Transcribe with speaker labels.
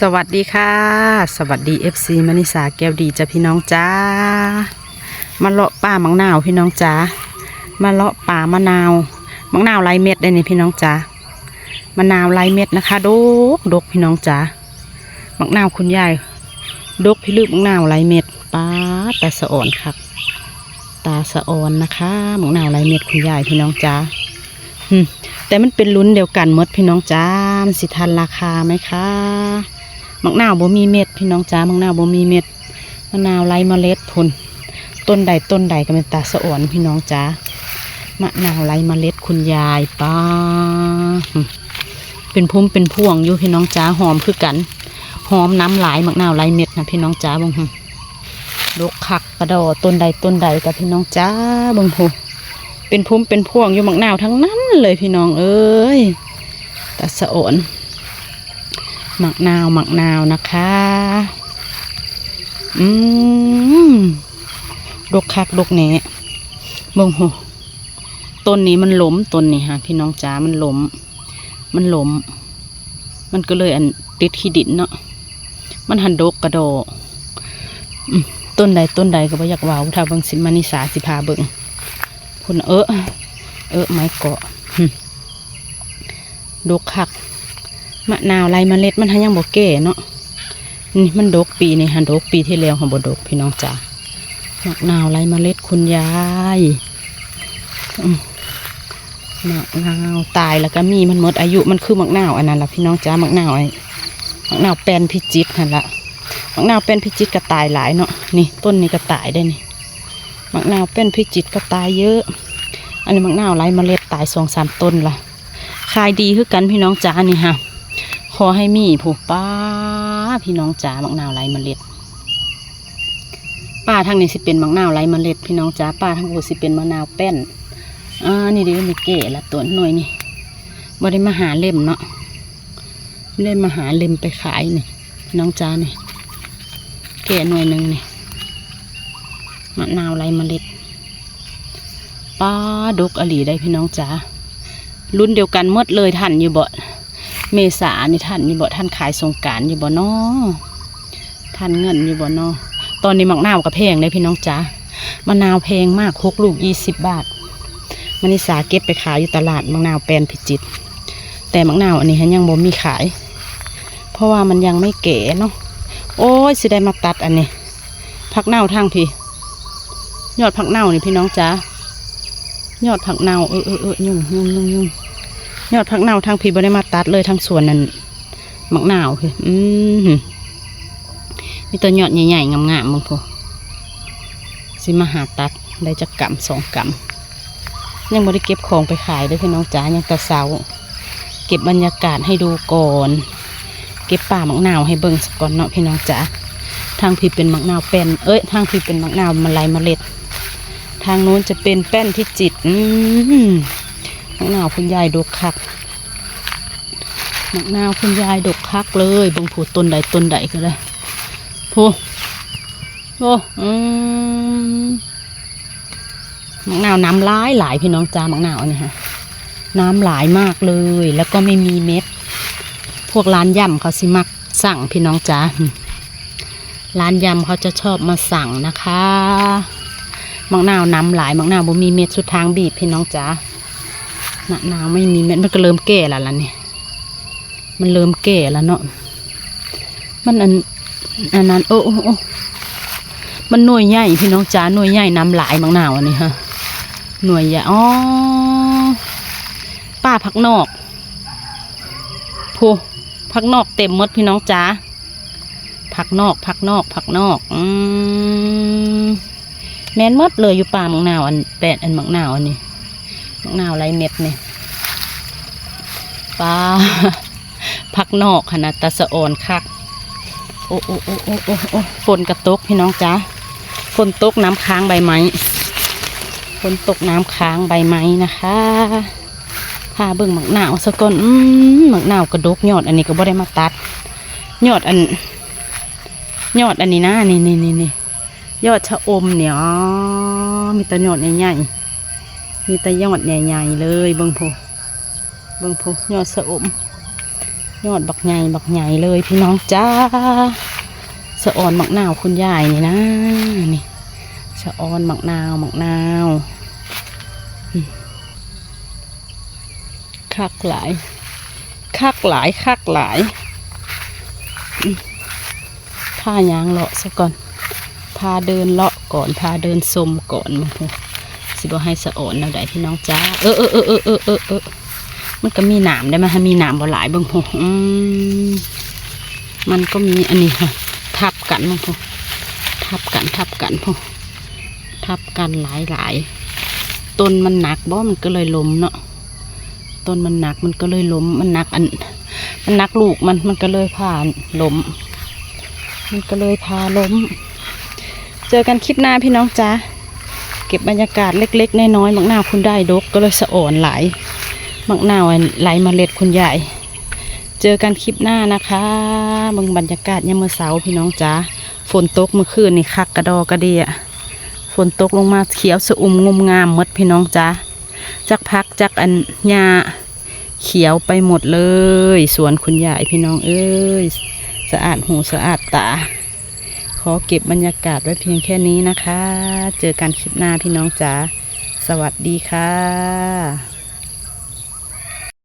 Speaker 1: สวัสดีค่ะ สวัสดี FC มณิสาแก้วดีจ้ะพี่น้องจ้ามาเลาะป่ามังนาวพี่น้องจ้ามาเลาะป่ามะนาวมังนาวไรเม็ดได้นี่พี่น้องจ้ามะนาวไรเม็ดนะคะดกดกพี่น้องจ้ามังนาวคุณยายดกพี่ลึกมังนาวไรเม็ดป้าแต่สะอ่อนครับ ตาสะอ่อนนะคะมังนาวไรเม็ดคุณยายพี่น้องจ้าแต่มันเป็นลุ้นเดียวกันมดพี่น้องจ้ามันสิทันราคาไหมคะ มักนาวบ่มีเม็ดพี่น้องจ้ามักนาวบ่มีเม็ดมะนาวไร้เมล็ดพุ่นต้นใดต้นใดก็เป็นตาสะอ่อนพี่น้องจ้ามะนาวไร้เมล็ดคุณยายป้าเป็นพุ่มเป็นพวงอยู่พี่น้องจ้าหอมคือกันหอมน้ำหลายมักนาวไร้เม็ดนะพี่น้องจ้าบางหดกคักกระดอต้นใดต้นใดกับพี่น้องจ้าบางหูเป็นพุ่มเป็นพวงอยู่มักนาวทั้งนั้นเลยพี่น้องเอ้ยตาสะโอน หมักนาวหมักนาวนะคะ อืมดกคักดกแหน่บงโหต้นนี้มันล้มต้นนี้ฮะพี่น้องจ๋ามันล้มมันล้มมันก็เลยอันติดขี้ดินเนาะมันหันดกกระโดต้นใดต้นใดก็บ่อยากว้าถ้าเบิ่งสิมานิสาสิพาเบิ่งคุณเออเออไม้เกาะดกคัก มะนาวไรเมล็ดมันยังบ่แก่เนาะนี่มันดกปีนี่ฮันดกปีที่แล้วของบดกพี่น้องจ๋ามะนาวไรเมล็ดคุณยายมะนาวตายแล้วก็มีมันหมดอายุมันคือมะนาวอันนั้นละพี่น้องจ๋ามะนาวไอ้มะนาวแปลนพิจิตรนั่นละมะนาวแปลนพิจิตก็ตายหลายเนาะนี่ต้นนี้ก็ตายได้นี่มะนาวเป็นพิจิตก็ตายเยอะ อันนี้มะนาวไร้เมล็ดตายสองสามต้นละขายดีคือกันพี่น้องจ๋านี่ฮะ ขอให้มีผู้ป้าพี่น้องจ๋ามะนาวไรเมล็ดป้าทางนี้สิเป็นมะนาวไรเมล็ด พี่น้องจ๋าป้าทางกูสิเป็นมะนาวแป้นอ่านี่เดิมีเก๋ละตัวหน่วยนี่บ่ได้มาหาเล่มเนาะไม่ได้มาหาเล่มไปขายนี่พี่น้องจ๋านี่เก๋หน่วยหนึ่งนี่มะนาวไรเมล็ดป้าดกอหลีได้พี่น้องจ๋ารุ่นเดียวกันมดเลยท่านอยู่บ่ เมษานี่ท่านอยู่บ่ท่านขายสงการอยู่บ่นอท่านเงินอยู่บ่นอตอนนี้มะนาวก็แพงเลยพี่น้องจ๋ามะนาวแพงมากหกลูกยี่สิบบาทมณิสาเก็บไปขายอยู่ตลาดมะนาวแปลนพิจิตรแต่มะนาวอันนี้ยังบ่มีขาย เพราะว่ามันยังไม่เก๋เนาะโอ้ยสิได้มาตัดอันนี้พักเน่าทางพี่ ยอดผักเน่านี่พี่น้องจ๋ายอดผักเน่าเออเออเออยุ่งยุ่งยุ่งยุ่ง ยอดผักเน่าทางพีบ่ได้มาตัดเลยทางสวนนั่นมักเน่าวคืออืมมีตัวยอดใหญ่ๆงามๆมึงพอสิมาหาตัดได้จักกำสองกำยังบ่ได้เก็บของไปขายด้วยพี่น้องจ๋ายังแต่เสาเก็บบรรยากาศให้ดูก่อน เก็บป่ามักนาวให้เบิ่งสก่อนเนาะพี่น้องจ๋าทางพีเป็นมักนาวเป็นเอ้ยทางพีเป็นมักนาวมาลายเมล็ด ทางนู้นจะเป็นแป้นพิจิตอืม มักนาวคุณยายดกคักมักนาวคุณยายดกคักเลยบางผูต้นใดต้นใดก็ได้ผูโอ้อืมมักนาวน้ำหลายหลายพี่น้องจ้ามักนาวนนี้ฮะน้ำหลายมากเลย แล้วก็ไม่มีเม็ด พวกร้านย่ำเขาสิมักสั่งพี่น้องจ้าร้านยำเขาจะชอบมาสั่งนะคะมังนาวน้ำหลายมังนาวบ่มีเม็ดสุดทางบีบพี่น้องจ๋า มะนาวไม่มีเม็ดมันก็เริ่มแก่แล้วล่ะนี่มันเริ่มแก่แล้วเนาะมันอันอันนั้นโอ้โอ้โอมันหน่วยใหญ่พี่น้องจ๋าหน่วยใหญ่น้ำหลายมังหนาวอันนี้ฮะหน่วยใหญ่อ๋อป้าพักนอกพูพักนอกเต็มมดพี่น้องจ๋าผักนอกผักนอกผักนอกอืมแมนมดเลยอยู่ป่ามังหนาวอันแปดอันมังหนาวอันนี้ มังนาวไรเม็ดเนี่ยปลาผักนอกขนาดตาสะอ่อนคัก โอ้โอ้โอ้โอ้โอ้โอ้ฝนกระตกพี่น้องจ้าฝนตกน้ำค้างใบไม้ฝนตกน้ำค้างใบไม้นะคะพาเบิ่งหมักหนาวสะก่อนอืมหมักหนาวกระดกยอดอันนี้ก็บ่ได้มาตัด ยอดอัน ยอดอันนี้นะนี่นี่นี่นี่ยอดชะอมเนี่ยมีแต่ยอดใหญ่ๆ มีแต่ยอดใหญ่ๆเลยเบิ่งพูเบิ่งพูยอดชะอมยอดบักใหญ่บักใหญ่เลยพี่น้องจ้าสะออนมักนาวคุณยายนี่นะนี่สะออนมักนาวมักนาวคักหลายคักหลายคักหลายพายางเลาะซะก่อน พาเดินเลาะก่อน พาเดินชมก่อนมา สิบให้สะอ่อนแล้วได้พี่น้องจ้าเออเออเออเออเออเออเออมันก็มีหนามได้ไหมฮะมีหนามบ่หลายบางหูอืมมันก็มีอันนี้ค่ะทับกันบางหูทับกันทับกันพอทับกันหลายหลายต้นมันหนักบ่มันก็เลยล้มเนาะต้นมันหนักมันก็เลยล้มมันหนักอัน มันหนักลูกมันมันก็เลยผ่านล้มมันก็เลยพาล้ม เจอกันคลิปหน้าพี่น้องจ้า เก็บบรรยากาศเล็ก ๆ น้อยๆมักนาวคุณได้ดกก็เลยสะอ่อนหลายมักนาวไหลเมล็ดคุณใหญ่เจอกันคลิปหน้านะคะเบิ่งบรรยากาศยามมื้อเสาร์พี่น้องจ้าฝนตกเมื่อคืนนี่คักกระดอกระเดียฝนตกลงมาเขียวสะอุ่มงมงามมดพี่น้องจ้าจักพักจักอันหญ้าเขียวไปหมดเลย สวนคุณยายพี่น้องเอ้ย สะอาดหูสะอาดตา อเก็บบรรยากาศไว้เพียงแค่นี้นะคะ เจอกันคลิปหน้าพี่น้องจ๋า สวัสดีค่ะ